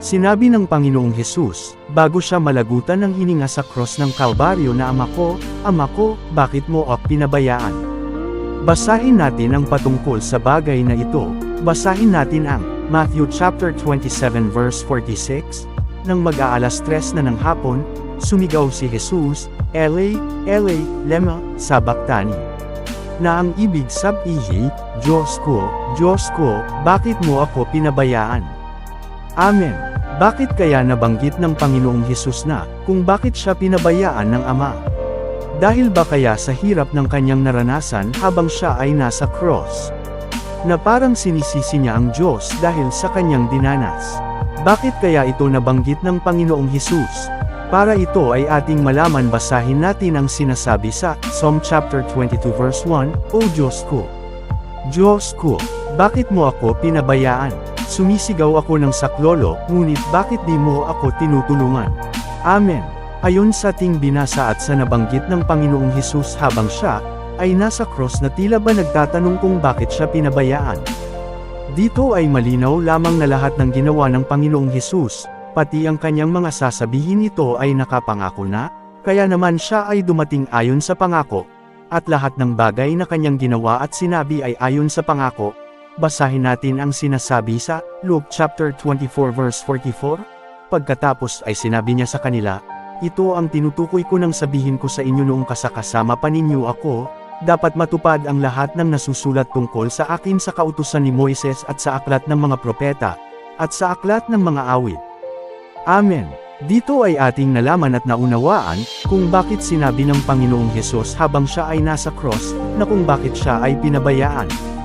Sinabi ng Panginoong Hesus, bago siya malagutan ng hininga sa cross ng Kalbaryo na Ama ko, Ama ko, bakit mo ako pinabayaan? Basahin natin ang patungkol sa bagay na ito, basahin natin ang Matthew chapter 27 verse 46, nang mag-aalas tres na ng hapon, sumigaw si Jesus, Ele, Ele, lema, sabaktani. Na ang ibig sabihin, Diyos ko, Diyos ko, bakit mo ako pinabayaan? Amen. Bakit kaya nabanggit ng Panginoong Hesus na, kung bakit siya pinabayaan ng Ama? Dahil ba kaya sa hirap ng kanyang naranasan habang siya ay nasa cross? Na parang sinisisi niya ang Diyos dahil sa kanyang dinanas. Bakit kaya ito nabanggit ng Panginoong Hesus? Para ito ay ating malaman basahin natin ang sinasabi sa Psalm chapter 22 verse 1, O Diyos ko! Diyos ko, bakit mo ako pinabayaan? Sumisigaw ako ng saklolo, ngunit bakit di mo ako tinutulungan? Amen. Ayon sa ating binasa at sa nabanggit ng Panginoong Hesus habang siya, ay nasa cross na tila ba nagtatanong kung bakit siya pinabayaan. Dito ay malinaw lamang na lahat ng ginawa ng Panginoong Hesus, pati ang kanyang mga sasabihin ito ay nakapangako na, kaya naman siya ay dumating ayon sa pangako, at lahat ng bagay na kanyang ginawa at sinabi ay ayon sa pangako, Basahin natin ang sinasabi sa Luke chapter 24 verse 44. Pagkatapos ay sinabi niya sa kanila, Ito ang tinutukoy ko nang sabihin ko sa inyo noong kasakasama pa ninyo ako, dapat matupad ang lahat ng nasusulat tungkol sa akin sa kautusan ni Moises at sa aklat ng mga propeta, at sa aklat ng mga awit. Amen. Dito ay ating nalaman at naunawaan, kung bakit sinabi ng Panginoong Hesus habang siya ay nasa cross, na kung bakit siya ay pinabayaan.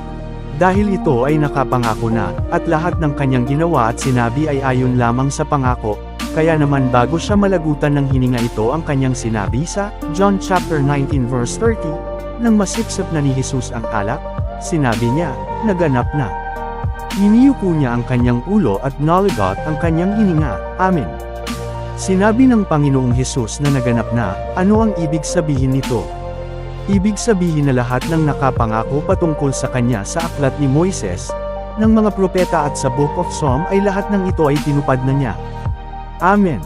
Dahil ito ay nakapangako na, at lahat ng kanyang ginawa at sinabi ay ayon lamang sa pangako, kaya naman bago siya malagutan ng hininga ito ang kanyang sinabi sa John chapter 19 verse 30, nang masipsip na ni Jesus ang alak, sinabi niya, naganap na. Hiniyuko niya ang kanyang ulo at naligot ang kanyang hininga, Amen. Sinabi ng Panginoong Hesus na naganap na, ano ang ibig sabihin nito? Ibig sabihin na lahat ng nakapangako patungkol sa kanya sa aklat ni Moises, ng mga propeta at sa Book of Psalm ay lahat ng ito ay tinupad na niya. Amen.